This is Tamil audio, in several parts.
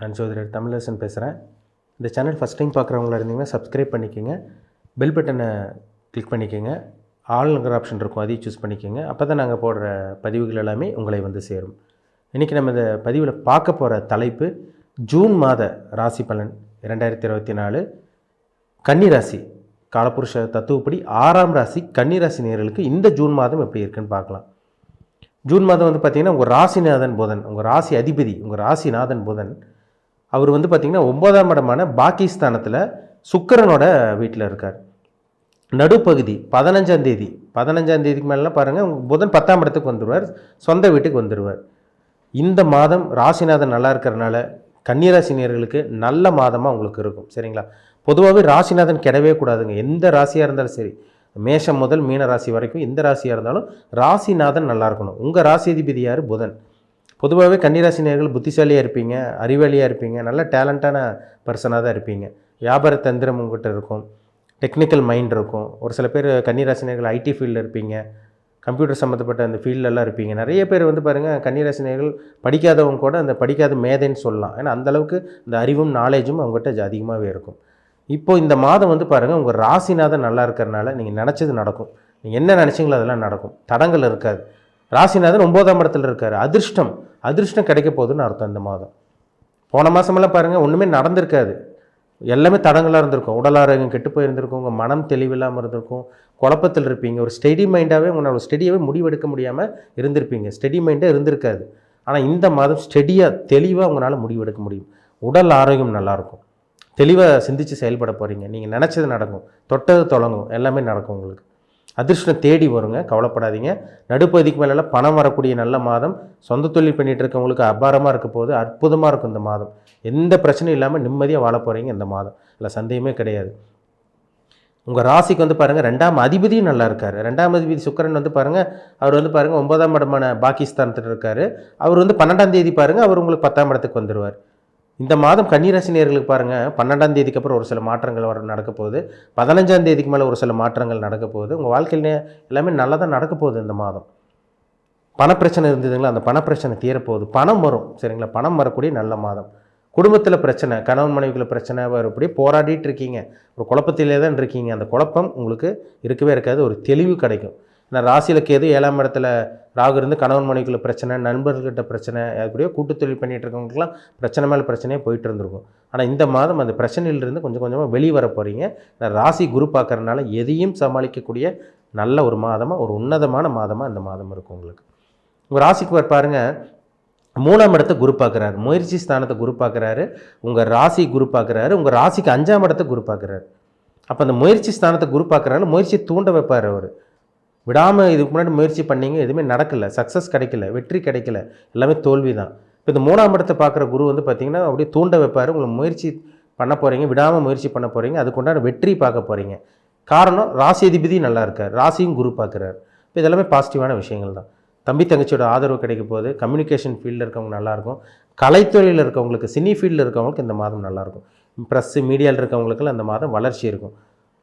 நான் சோதரர் தமிழரசன் பேசுகிறேன் இந்த சேனல் ஃபஸ்ட் டைம் பார்க்குறவங்களா இருந்தீங்கன்னா சப்ஸ்கிரைப் பண்ணிக்கோங்க. பெல் பட்டனை கிளிக் பண்ணிக்கோங்க. ஆளுங்கிற ஆப்ஷன் இருக்கும் அதையும் சூஸ் பண்ணிக்கோங்க. அப்போ தான் நாங்கள் போடுற பதிவுகள் எல்லாமே உங்களை வந்து சேரும். இன்றைக்கி நம்ம இந்த பதிவில் பார்க்க போகிற தலைப்பு ஜூன் மாத ராசி பலன் இரண்டாயிரத்தி இருபத்தி நாலு. கன்னிராசி காலப்புருஷ தத்துவப்படி ஆறாம் ராசி கன்னிராசி நேர்களுக்கு இந்த ஜூன் மாதம் எப்படி இருக்குன்னு பார்க்கலாம். ஜூன் மாதம் வந்து பார்த்திங்கன்னா உங்கள் ராசிநாதன் புதன் உங்கள் ராசி அதிபதி உங்கள் ராசிநாதன் புதன் அவர் வந்து பார்த்திங்கன்னா ஒன்பதாம் இடமான பாகிஸ்தானத்தில் சுக்கிரனோட வீட்டில் இருக்கார். நடுப்பகுதி பதினஞ்சாம் தேதி பதினஞ்சாம் தேதிக்கு மேலாம் பாருங்கள் புதன் பத்தாம் இடத்துக்கு வந்துடுவார் சொந்த வீட்டுக்கு வந்துடுவார் இந்த மாதம் ராசிநாதன் நல்லா இருக்கிறனால கன்னிராசினியர்களுக்கு நல்ல மாதமாக உங்களுக்கு இருக்கும் சரிங்களா? பொதுவாகவே ராசிநாதன் கிடவே கூடாதுங்க எந்த ராசியாக இருந்தாலும் சரி. மேஷம் முதல் மீன ராசி வரைக்கும் எந்த ராசியாக இருந்தாலும் ராசிநாதன் நல்லா இருக்கணும். உங்கள் ராசி அதிபதி யார்? புதன். பொதுவாகவே கன்னிராசினியர்கள் புத்திசாலியாக இருப்பீங்க அறிவாளியாக இருப்பீங்க நல்ல டேலண்டான பர்சனாக தான் இருப்பீங்க. வியாபார தந்திரம் உங்கள்கிட்ட இருக்கும் டெக்னிக்கல் மைண்ட் இருக்கும். ஒரு சில பேர் கன்னிராசினியர்கள் ஐடி ஃபீல்டில் இருப்பீங்க கம்ப்யூட்டர் சம்மந்தப்பட்ட அந்த ஃபீல்டெல்லாம் இருப்பீங்க. நிறைய பேர் வந்து பாருங்கள் கன்னிராசினியர்கள் படிக்காதவங்க கூட அந்த படிக்காத மேதைன்னு சொல்லலாம். ஏன்னா அந்த அளவுக்கு இந்த அறிவும் நாலேஜும் அவங்ககிட்ட அதிகமாகவே இருக்கும். இப்போது இந்த மாதம் வந்து பாருங்கள் உங்கள் ராசிநாதன் நல்லா இருக்கிறனால நீங்கள் நினச்சது நடக்கும். நீங்கள் என்ன நினச்சிங்களோ அதெல்லாம் நடக்கும். தடங்கள் இருக்காது. ராசிநாதன் ஒம்போதாம் இடத்துல இருக்கார். அதிர்ஷ்டம். அதிர்ஷ்டம் கிடைக்க போகுதுன்னு அர்த்தம் இந்த மாதம். போன மாதமெல்லாம் பாருங்கள் ஒன்றுமே நடந்திருக்காது. எல்லாமே தடங்களாக இருந்திருக்கும். உடல் ஆரோக்கியம் கெட்டு போயிருந்திருக்கும். உங்கள் மனம் தெளிவில்லாமல் இருந்திருக்கும். குழப்பத்தில் இருப்பீங்க. ஒரு ஸ்டெடி மைண்டாகவே உங்களோட ஸ்டெடியாகவே முடிவெடுக்க முடியாமல் இருந்திருப்பீங்க. ஸ்டெடி மைண்டே இருந்திருக்காது. ஆனால் இந்த மாதம் ஸ்டெடியாக தெளிவாக உங்களால் முடிவெடுக்க முடியும். உடல் ஆரோக்கியம் நல்லாயிருக்கும் தெளிவாக சிந்தித்து செயல்பட போகிறீங்க நீங்கள் நினச்சது நடக்கும். தொட்டது தொடங்கும். எல்லாமே நடக்கும் உங்களுக்கு. அதிர்ஷ்டம் தேடி வருங்க கவலைப்படாதீங்க. நடுப்பகுதிக்கு மேலெல்லாம் பணம் வரக்கூடிய நல்ல மாதம். சொந்த தொழில் பண்ணிகிட்டு இருக்கவங்களுக்கு அபாரமாக இருக்க போது அற்புதமாக இருக்கும் இந்த மாதம். எந்த பிரச்சனையும் இல்லாமல் நிம்மதியாக வாழ போகிறீங்க இந்த மாதம். இல்லை சந்தேகமே கிடையாது. உங்கள் ராசிக்கு வந்து பாருங்கள் ரெண்டாம் அதிபதியும் நல்லா இருக்கார். ரெண்டாம் அதிபதி சுக்கரன் வந்து பாருங்கள் அவர் வந்து பாருங்கள் ஒன்பதாம் இடமான பாகிஸ்தானத்தில் இருக்கார் அவர் வந்து பன்னெண்டாம் தேதி பாருங்கள் அவர் உங்களுக்கு பத்தாம் இடத்துக்கு வந்துடுவார் இந்த மாதம் கன்னிராசினியர்களுக்கு பாருங்கள் பன்னெண்டாம் தேதிக்கு அப்புறம் ஒரு சில மாற்றங்கள் வர நடக்க போகுது. பதினஞ்சாம் தேதிக்கு மேலே ஒரு சில மாற்றங்கள் நடக்க போகுது. உங்கள் வாழ்க்கையில் எல்லாமே நல்லா தான் நடக்க போகுது இந்த மாதம். பணப்பிரச்சனை இருந்ததுங்களா அந்த பணப்பிரச்சனை தீரப்போகுது. பணம் வரும் சரிங்களா? பணம் வரக்கூடிய நல்ல மாதம். குடும்பத்தில் பிரச்சனை கணவன் மனைவிக்குள்ள பிரச்சனை இப்படி போராடிட்டு இருக்கீங்க. ஒரு குழப்பத்திலே தான் இருக்கீங்க. அந்த குழப்பம் உங்களுக்கு இருக்கவே இருக்காது ஒரு தெளிவு கிடைக்கும். ஏன்னா ராசியில் கேது ஏழாம் இடத்துல ராகு இருந்து கணவன் மனைவிக்குள்ள பிரச்சனை நண்பர்கள்கிட்ட பிரச்சனை அப்படியே கூட்டு தொழில் இருக்கவங்களுக்குலாம் பிரச்சனை மேலே பிரச்சனையே போயிட்டு இருந்திருக்கும். ஆனால் இந்த மாதம் அந்த பிரச்சனையிலிருந்து கொஞ்சம் கொஞ்சமாக வெளியே வர போகிறீங்க ஏன்னா ராசி குரு பார்க்குறதுனால எதையும் சமாளிக்கக்கூடிய நல்ல ஒரு மாதமாக ஒரு உன்னதமான மாதமாக இந்த மாதம் இருக்கும் உங்களுக்கு. உங்கள் ராசிக்கு பாருங்கள் பாருங்க. மூணாம் இடத்தை குரு பார்க்குறாரு. முயற்சி ஸ்தானத்தை குரு பார்க்குறாரு. உங்கள் ராசி குரு பார்க்குறாரு. உங்கள் ராசிக்கு அஞ்சாம் இடத்தை குரு பார்க்குறாரு. அப்போ அந்த முயற்சி ஸ்தானத்தை குரு பார்க்குறாரு முயற்சி தூண்ட வைப்பார் அவர். விடாமல் இதுக்கு முன்னாடி முயற்சி பண்ணீங்க எதுவுமே நடக்கல. சக்ஸஸ் கிடைக்கல வெற்றி கிடைக்கல. எல்லாமே தோல்வி தான் இப்போ இந்த மூணாம் இடத்தை பார்க்குற குரு வந்து பார்த்தீங்கன்னா அப்படியே தூண்ட வைப்பார். உங்களை முயற்சி பண்ண போகிறீங்க விடாமல் முயற்சி பண்ண போகிறீங்க அதுக்குண்டான வெற்றி பார்க்க போகிறீங்க காரணம் ராசி அதிபதி நல்லா இருக்கார். ராசியும் குரு பார்க்குறாரு. இப்போ இதெல்லாமே பாசிட்டிவான விஷயங்கள் தான். தம்பி தங்கச்சியோட ஆதரவு கிடைக்க போகுது. கம்யூனிகேஷன் ஃபீல்டில் இருக்கவங்க நல்லாயிருக்கும் கலைத்துறையில் இருக்கவங்களுக்கு சினி ஃபீல்டில் இருக்கவங்களுக்கு இந்த மாதம் நல்லாயிருக்கும் ப்ரெஸ்ஸு மீடியாவில் இருக்கவங்களுக்கெல்லாம் இந்த மாதம் வளர்ச்சி இருக்கும்.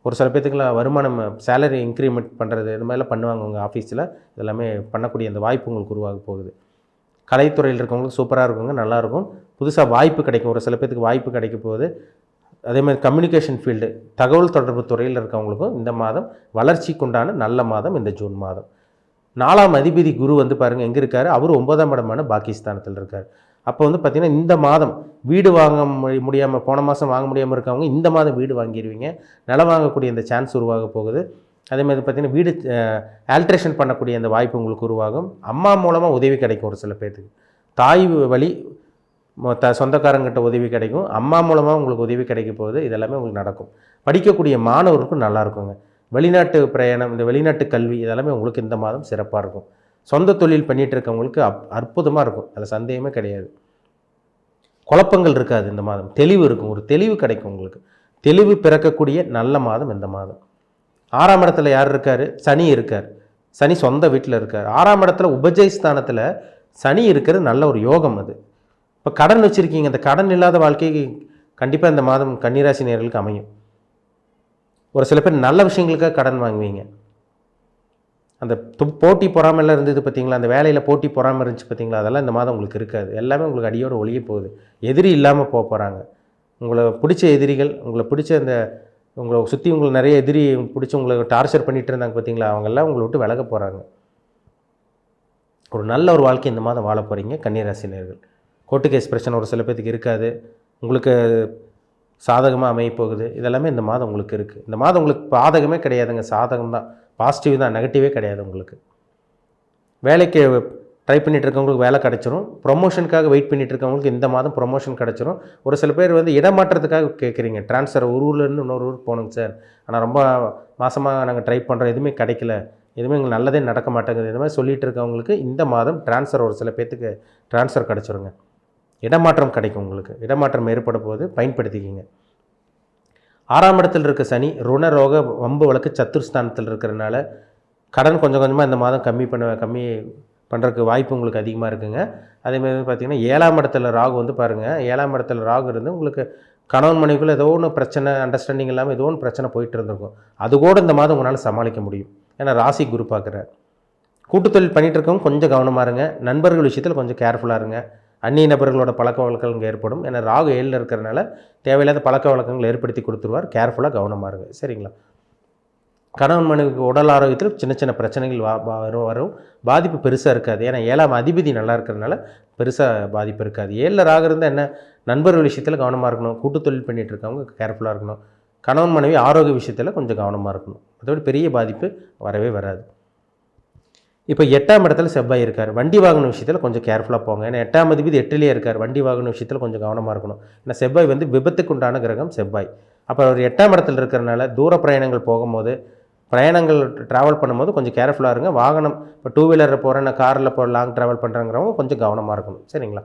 ஒரு சில பேத்துக்குலாம் வருமானம் சேலரி இன்க்ரிமெண்ட் பண்ணுறது இந்த மாதிரிலாம் பண்ணுவாங்க உங்கள் ஆஃபீஸில் இதெல்லாமே பண்ணக்கூடிய அந்த வாய்ப்பு உங்களுக்கு உருவாக போகுது. கலைத்துறையில் இருக்கவங்களுக்கு சூப்பராக இருக்குங்க நல்லாயிருக்கும் புதுசாக வாய்ப்பு கிடைக்கும் ஒரு சில பேர்த்துக்கு வாய்ப்பு கிடைக்க போகுது. அதே மாதிரி கம்யூனிகேஷன் ஃபீல்டு தகவல் தொடர்பு துறையில் இருக்கவங்களுக்கும் இந்த மாதம் வளர்ச்சிக்குண்டான நல்ல மாதம் இந்த ஜூன் மாதம். நாலாம் அதிபதி குரு வந்து பாருங்கள் எங்கே இருக்கார்? அவர் ஒன்பதாம் இடமான பாகிஸ்தானத்தில் இருக்கார். அப்போ வந்து பார்த்திங்கன்னா இந்த மாதம் வீடு வாங்க முடியாமல் போன மாதம் வாங்க முடியாமல் இருக்கவங்க இந்த மாதம் வீடு வாங்கிடுவீங்க நிலம் வாங்கக்கூடிய இந்த சான்ஸ் உருவாக போகுது. அதே மாதிரி பார்த்திங்கன்னா வீடு ஆல்ட்ரேஷன் பண்ணக்கூடிய அந்த வாய்ப்பு உங்களுக்கு உருவாகும். அம்மா மூலமாக உதவி கிடைக்கும் ஒரு சில பேர்த்துக்கு தாய் வழி த சொந்தக்காரங்கிட்ட உதவி கிடைக்கும். அம்மா மூலமாக உங்களுக்கு உதவி கிடைக்க போகுது. இதெல்லாமே உங்களுக்கு நடக்கும். படிக்கக்கூடிய மாணவருக்கும் நல்லா இருக்குங்க. வெளிநாட்டு பிரயாணம் இந்த வெளிநாட்டு கல்வி இதெல்லாமே உங்களுக்கு இந்த மாதம் சிறப்பாக இருக்கும். சொந்த தொழில் பண்ணிட்டு இருக்கவங்களுக்கு அப் அற்புதமாக இருக்கும். அதில் சந்தேகமே கிடையாது. குழப்பங்கள் இருக்காது இந்த மாதம். தெளிவு இருக்கும். ஒரு தெளிவு கிடைக்கும் உங்களுக்கு. தெளிவு பிறக்கக்கூடிய நல்ல மாதம் இந்த மாதம். ஆறாம் இடத்துல யார் இருக்கார்? சனி இருக்கார். சனி சொந்த வீட்டில் இருக்கார். ஆறாம் இடத்துல உபஜய் ஸ்தானத்தில் சனி இருக்கிறது நல்ல ஒரு யோகம் அது. இப்போ கடன் வச்சுருக்கீங்க. அந்த கடன் இல்லாத வாழ்க்கைக்கு கண்டிப்பாக இந்த மாதம் கன்னிராசி நேர்களுக்கு அமையும். ஒரு சில பேர் நல்ல விஷயங்களுக்காக கடன் வாங்குவீங்க. அந்த து- போட்டி பொறாமல் இருந்தது பார்த்தீங்களா அந்த வேலையில் போட்டி பொறாமல் இருந்துச்சு பார்த்தீங்களா அதெல்லாம் இந்த மாதம் உங்களுக்கு இருக்காது. எல்லாமே உங்களுக்கு அடியோடு ஒழிய போகுது. எதிரி இல்லாமல் போக போகிறாங்க உங்களை பிடிச்ச எதிரிகள் உங்களை பிடிச்ச அந்த உங்களை சுற்றி உங்களுக்கு நிறைய எதிரி பிடிச்சி உங்களை டார்ச்சர் பண்ணிட்டு இருந்தாங்க பார்த்தீங்களா அவங்கெல்லாம் உங்களை விட்டு விலக போகிறாங்க ஒரு நல்ல ஒரு வாழ்க்கை இந்த மாதம் வாழ போகிறீங்க கன்னிராசினியர்கள். கோர்ட்டு கேஸ் பிரச்சனை ஒரு சில பேர்த்துக்கு இருக்காது. உங்களுக்கு சாதகமாக அமைய போகுது. இதெல்லாமே இந்த மாதம் உங்களுக்கு இருக்குது இந்த மாதம் உங்களுக்கு பாதகமே கிடையாதுங்க. சாதகம் தான் பாசிட்டிவ் தான் நெகட்டிவே கிடையாது உங்களுக்கு. வேலைக்கு ட்ரை பண்ணிகிட்டு இருக்கவங்களுக்கு வேலை கிடச்சிரும். ப்ரொமோஷனுக்காக வெயிட் பண்ணிகிட்டு இருக்கவங்களுக்கு இந்த மாதம் ப்ரொமோஷன் கிடச்சிரும். ஒரு சில பேர் வந்து இடமாற்றத்துக்காக கேட்குறீங்க ட்ரான்ஸ்ஃபர் ஒரு ஊர்லேருந்து இன்னொரு ஊருக்கு போகணுங்க சார். ஆனால் ரொம்ப மாதமாக நாங்கள் ட்ரை பண்ணுறோம் எதுவுமே கிடைக்கல. எதுவுமே எங்களுக்கு நல்லதே நடக்க மாட்டேங்குது. இந்த மாதிரி சொல்லிகிட்டு இருக்கவங்களுக்கு இந்த மாதம் ட்ரான்ஸ்ஃபர் ஒரு சில பேர்த்துக்கு ட்ரான்ஸ்ஃபர் கிடச்சிருங்க. இடமாற்றம் கிடைக்கும் உங்களுக்கு. இடமாற்றம் ஏற்பட போது பயன்படுத்திக்கிங்க. ஆறாம் இடத்தில் இருக்க சனி ருண ரோக வம்பு வழக்கு சத்துருஸ்தானத்தில் இருக்கிறனால கடன் கொஞ்சம் கொஞ்சமாக இந்த மாதம் கம்மி பண்ண கம்மி பண்ணுறதுக்கு வாய்ப்பு உங்களுக்கு அதிகமாக இருக்குங்க. அதேமாதிரி பார்த்திங்கன்னா ஏழாம் இடத்துல ராகு வந்து பாருங்கள் ஏழாம் இடத்துல ராகு இருந்து உங்களுக்கு கணவன் மனைவிக்குள்ள ஏதோ ஒன்று பிரச்சனை அண்டர்ஸ்டாண்டிங் இல்லாமல் ஏதோ ஒன்று பிரச்சனை போயிட்டு இருந்திருக்கும். அது கூட இந்த மாதம் உங்களால் சமாளிக்க முடியும். ஏன்னா ராசி குரு பார்க்குற கூட்டுத்தொழில் பண்ணிகிட்டு இருக்கவங்க கொஞ்சம் கவனமாக இருங்க. நண்பர்கள் விஷயத்தில் கொஞ்சம் கேர்ஃபுல்லாக இருங்க. அந்நிய நபர்களோட பழக்க வழக்கங்கள் ஏற்படும். ஏன்னா ராகு ஏழில் இருக்கிறனால தேவையில்லாத பழக்க வழக்கங்கள் ஏற்படுத்தி கொடுத்துருவார். கேர்ஃபுல்லாக கவனமாக இருங்க. சரிங்களா? கணவன் மனைவிக்கு உடல் ஆரோக்கியத்தில் சின்ன சின்ன பிரச்சனைகள் வா வா- வரும் வரும். பாதிப்பு பெருசாக இருக்காது. ஏன்னா ஏழாம் அதிபதி நல்லா இருக்கிறதுனால பெருசாக பாதிப்பு இருக்காது. ஏழில் ராக இருந்தால் என்ன? நண்பர்கள் விஷயத்தில் கவனமாக இருக்கணும். கூட்டு தொழில் பண்ணிகிட்டு இருக்கவங்க கேர்ஃபுல்லாக இருக்கணும். கணவன் மனைவி ஆரோக்கிய விஷயத்தில் கொஞ்சம் கவனமாக இருக்கணும். மற்றபடி பெரிய பாதிப்பு வரவே வராது. இப்போ எட்டாம் இடத்துல செவ்வாய் இருக்கார். வண்டி வாகன விஷயத்தில் கொஞ்சம் கேர்ஃபுல்லாக போங்க. ஏன்னா எட்டாம் அதிபதி எட்டுலேயே இருக்கார். வண்டி வாகன விஷயத்தில் கொஞ்சம் கவனமாக இருக்கணும். ஏன்னா செவ்வாய் வந்து விபத்துக்கு உண்டான கிரகம் செவ்வாய். அப்போ அவர் எட்டாம் இடத்துல இருக்கிறனால தூர பிரயாணங்கள் போகும்போது பிரயாணங்கள் ட்ராவல் பண்ணும்போது கொஞ்சம் கேர்ஃபுல்லாக இருங்க. வாகனம் இப்போ டூ வீலரில் போகிறேன் நான் காரில் போ லாங் ட்ராவல் பண்ணுறங்கிறவங்க கொஞ்சம் கவனமாக இருக்கணும். சரிங்களா?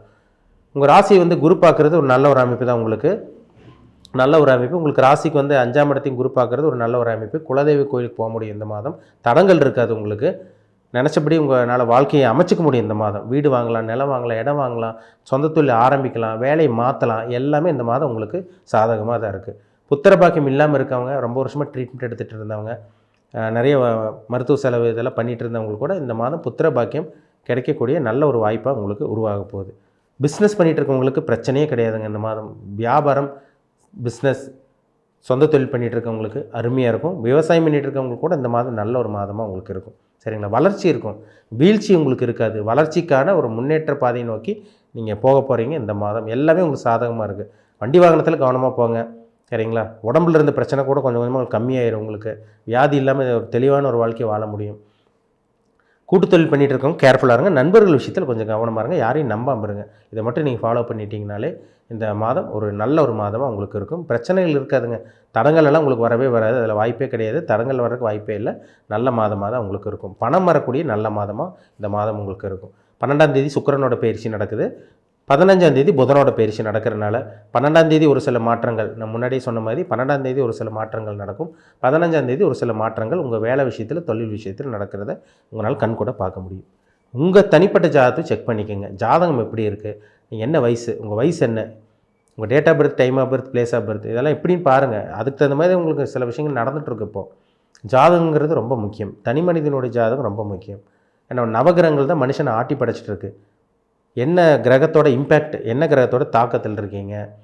உங்கள் ராசியை வந்து குரு பார்க்குறது ஒரு நல்ல ஒரு அமைப்பு தான் உங்களுக்கு. நல்ல ஒரு அமைப்பு. உங்களுக்கு ராசிக்கு வந்து அஞ்சாம் இடத்தையும் குரு பார்க்குறது ஒரு நல்ல ஒரு அமைப்பு. குலதெய்வ கோயிலுக்கு போக முடியும் இந்த மாதம் தடங்கள் இருக்காது உங்களுக்கு. நினச்சபடி உங்களால் வாழ்க்கையை அமைச்சிக்க முடியும் இந்த மாதம். வீடு வாங்கலாம் நிலம் வாங்கலாம் இடம் வாங்கலாம் சொந்த தொழில் ஆரம்பிக்கலாம் வேலையை மாற்றலாம் எல்லாமே இந்த மாதம் உங்களுக்கு சாதகமாக தான் இருக்குது புத்திர பாக்கியம் இல்லாமல் இருக்கவங்க ரொம்ப வருஷமாக ட்ரீட்மெண்ட் எடுத்துகிட்டு இருந்தவங்க நிறைய மருத்துவ செலவு இதெல்லாம் பண்ணிகிட்டு இருந்தவங்களுக்கு கூட இந்த மாதம் புத்திர பாக்கியம் கிடைக்கக்கூடிய நல்ல ஒரு வாய்ப்பாக உங்களுக்கு உருவாக போகுது. பிஸ்னஸ் பண்ணிகிட்டு இருக்கவங்களுக்கு பிரச்சனையே கிடையாதுங்க இந்த மாதம். வியாபாரம் பிஸ்னஸ் சொந்த தொழில் பண்ணிகிட்டு இருக்கவங்களுக்கு அருமையாக இருக்கும். விவசாயம் பண்ணிகிட்டு இருக்கவங்களுக்கு கூட இந்த மாதம் நல்ல ஒரு மாதமாக உங்களுக்கு இருக்கும். சரிங்களா? வளர்ச்சி இருக்கும். வீழ்ச்சி உங்களுக்கு இருக்காது. வளர்ச்சிக்கான ஒரு முன்னேற்ற பாதையை நோக்கி நீங்கள் போக போகிறீங்க இந்த மாதம் எல்லாமே உங்களுக்கு சாதகமாக இருக்குது வண்டி வாகனத்தில் கவனமாக போங்க. சரிங்களா? உடம்புல இருந்த பிரச்சனை கூட கொஞ்சம் கொஞ்சமாக உங்களுக்கு கம்மியாயிரும் உங்களுக்கு. வியாதி இல்லாமல் ஒரு தெளிவான ஒரு வாழ்க்கையை வாழ முடியும். கூட்டுத்தொழில் தொழில் இருக்கவங்க கேர்ஃபுல்லாக இருங்க. நண்பர்கள் விஷயத்தில் கொஞ்சம் கவனமாக இருங்க. யாரையும் நம்பாமல் இருங்க. இதை மட்டும் நீங்கள் ஃபாலோ பண்ணிட்டீங்கனாலே இந்த மாதம் ஒரு நல்ல ஒரு மாதமாக உங்களுக்கு இருக்கும். பிரச்சனைகள் இருக்காதுங்க. தடங்கள் எல்லாம் உங்களுக்கு வரவே வராது. அதில் வாய்ப்பே கிடையாது. தடங்கள் வர்றதுக்கு வாய்ப்பே இல்லை. நல்ல மாதமாக தான் உங்களுக்கு இருக்கும். பணம் வரக்கூடிய நல்ல மாதமாக இந்த மாதம் உங்களுக்கு இருக்கும். பன்னெண்டாம் தேதி சுக்கரனோட பயிற்சி நடக்குது. பதினஞ்சாம் தேதி புதனோட பயிற்சி நடக்கிறனால பன்னெண்டாம் தேதி ஒரு சில மாற்றங்கள். நான் முன்னாடியே சொன்ன மாதிரி பன்னெண்டாம் தேதி ஒரு சில மாற்றங்கள் நடக்கும். பதினஞ்சாம் தேதி ஒரு சில மாற்றங்கள் உங்கள் வேலை விஷயத்தில் தொழில் விஷயத்தில் நடக்கிறத உங்களால் கண் கூட பார்க்க முடியும். உங்கள் தனிப்பட்ட ஜாதகத்தை செக் பண்ணிக்கோங்க. ஜாதகம் எப்படி இருக்குது நீங்கள் என்ன வயசு? உங்கள் வயசு என்ன? உங்கள் date of birth time of birth place of birth இதெல்லாம் எப்படின்னு பாருங்கள் அதுக்கு தகுந்த மாதிரி உங்களுக்கு சில விஷயங்கள் நடந்துகிட்ருக்கு இப்போது ஜாதகங்கிறது ரொம்ப முக்கியம். தனி மனிதனுடைய ஜாதகம் ரொம்ப முக்கியம். ஏன்னா நவகிரகங்கள் தான் மனுஷனை ஆட்டி படைச்சிட்டு இருக்கு. என்ன கிரகத்தோட இம்பேக்ட் என்ன கிரகத்தோட தாக்கத்தில் இருக்கீங்க?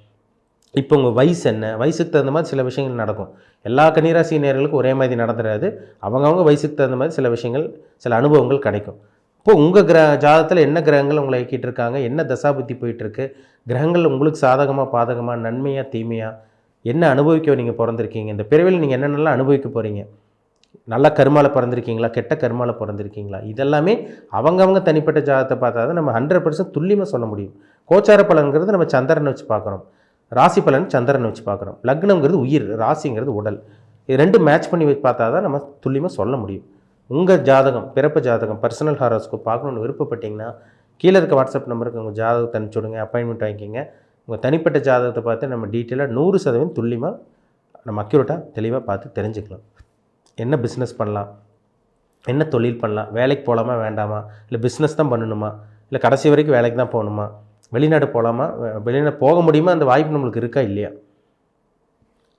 இப்போ உங்கள் வயசு என்ன? வயசுக்கு தகுந்த மாதிரி சில விஷயங்கள் நடக்கும். எல்லா கன்னிராசி நேர்களுக்கும் ஒரே மாதிரி நடந்துடாது. அவங்கவுங்க வயசுக்கு தகுந்த மாதிரி சில விஷயங்கள் சில அனுபவங்கள் கிடைக்கும். இப்போ உங்கள் கிரக ஜாதகத்தில் என்ன கிரகங்கள் உங்களை இயக்கிட்டு இருக்காங்க? என்ன தசாபுத்தி போயிட்டுருக்கு? கிரகங்கள் உங்களுக்கு சாதகமாக பாதகமாக நன்மையாக தீமையாக என்ன அனுபவிக்க நீங்கள் பிறந்திருக்கீங்க? இந்த பிறவியில் நீங்கள் என்னென்னலாம் அனுபவிக்க போகிறீங்க நல்ல கருமால பிறந்திருக்கீங்களா? கெட்ட கருமால பிறந்திருக்கீங்களா? இதெல்லாமே அவங்கவங்க தனிப்பட்ட ஜாதகத்தை பார்த்தா தான் நம்ம ஹண்ட்ரட் பர்சன்ட் துல்லியமாக சொல்ல முடியும். கோச்சார பலன்கிறது நம்ம சந்திரனை வச்சு பார்க்குறோம். ராசி பலன் சந்திரனை வச்சு பார்க்குறோம். லக்னங்கிறது உயிர் ராசிங்கிறது உடல். இது ரெண்டும் மேட்ச் பண்ணி வச்சு பார்த்தா தான் நம்ம துல்லியமாக சொல்ல முடியும். உங்கள் ஜாதகம் பிறப்பு ஜாதகம் பர்சனல் ஹாரோஸ்கோப் பார்க்கணுன்னு விருப்பப்பட்டீங்கன்னா கீழே இருக்க வாட்ஸ்அப் நம்பருக்கு உங்கள் ஜாதகத்தை அனுப்பிச்சி விடுங்க அப்பாயின்மெண்ட் வாங்கிக்கிங்க. உங்கள் தனிப்பட்ட ஜாதகத்தை பார்த்து நம்ம டீட்டெயிலாக நூறு சதவீதம் துல்லியமாக நம்ம அக்யூரேட்டாக தெளிவாக பார்த்து தெரிஞ்சுக்கலாம். என்ன பிஸ்னஸ் பண்ணலாம்? என்ன தொழில் பண்ணலாம்? வேலைக்கு போகலாமா வேண்டாமா? இல்லை பிஸ்னஸ் தான் பண்ணணுமா? இல்லை கடைசி வரைக்கும் வேலைக்கு தான் போகணுமா? வெளிநாடு போகலாமா வெளிநாடு போக முடியுமா? அந்த வாய்ப்பு நம்மளுக்கு இருக்கா இல்லையா?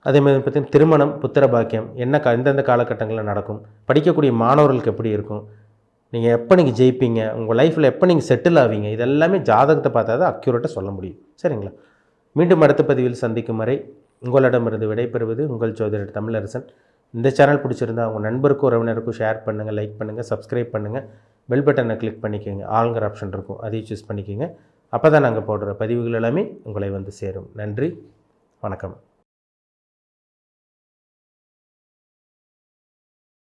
அதே மாதிரி பார்த்தீங்கன்னா திருமணம் புத்திர பாக்கியம் என்ன கா எந்தெந்த காலகட்டங்களில் நடக்கும்? படிக்கக்கூடிய மாணவர்களுக்கு எப்படி இருக்கும்? நீங்கள் எப்போ நீங்கள் ஜெயிப்பீங்க? உங்கள் லைஃப்பில் எப்போ நீங்கள் செட்டில் ஆவீங்க? இதெல்லாமே ஜாதகத்தை பார்த்தா தான் அக்யூரேட்டாக சொல்ல முடியும். சரிங்களா? மீண்டும் அடுத்த பதிவில் சந்திக்கும் வரை உங்களிடமிருந்து விடைபெறுவது உங்கள் ஜோதிடர் தமிழரசன். இந்த சேனல் பிடிச்சிருந்தா உங்கள் நண்பருக்கும் உறவினருக்கும் ஷேர் பண்ணுங்கள் லைக் பண்ணுங்கள் சப்ஸ்கிரைப் பண்ணுங்கள் பெல் பட்டனை கிளிக் பண்ணிக்கோங்க. ஆளுங்கிற ஆப்ஷன் இருக்கும். அதையும் சூஸ் பண்ணிக்கோங்க. அப்போ தான் நாங்கள் போடுற பதிவுகள் எல்லாமே உங்களை வந்து சேரும். நன்றி. வணக்கம்.